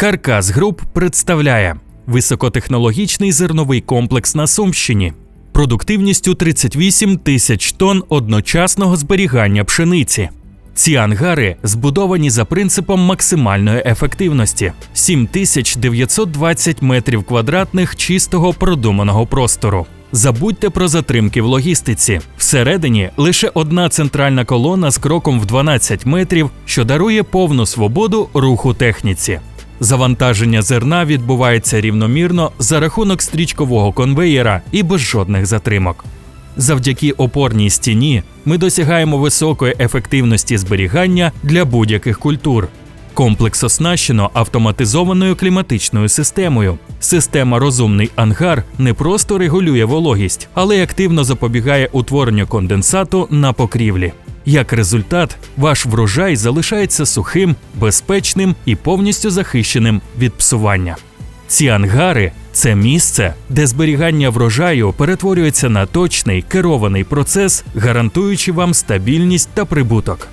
Каркас Груп представляє високотехнологічний зерновий комплекс на Сумщині, продуктивністю 38 тисяч тонн одночасного зберігання пшениці. Ці ангари збудовані за принципом максимальної ефективності 7920 метрів квадратних чистого продуманого простору. Забудьте про затримки в логістиці. Всередині лише одна центральна колона з кроком в 12 метрів, що дарує повну свободу руху техніці. Завантаження зерна відбувається рівномірно за рахунок стрічкового конвеєра і без жодних затримок. Завдяки опорній стіні ми досягаємо високої ефективності зберігання для будь-яких культур. Комплекс оснащено автоматизованою кліматичною системою. Система Розумний ангар не просто регулює вологість, але й активно запобігає утворенню конденсату на покрівлі. Як результат, ваш врожай залишається сухим, безпечним і повністю захищеним від псування. Ці ангари це місце, де зберігання врожаю перетворюється на точний керований процес, гарантуючи вам стабільність та прибуток.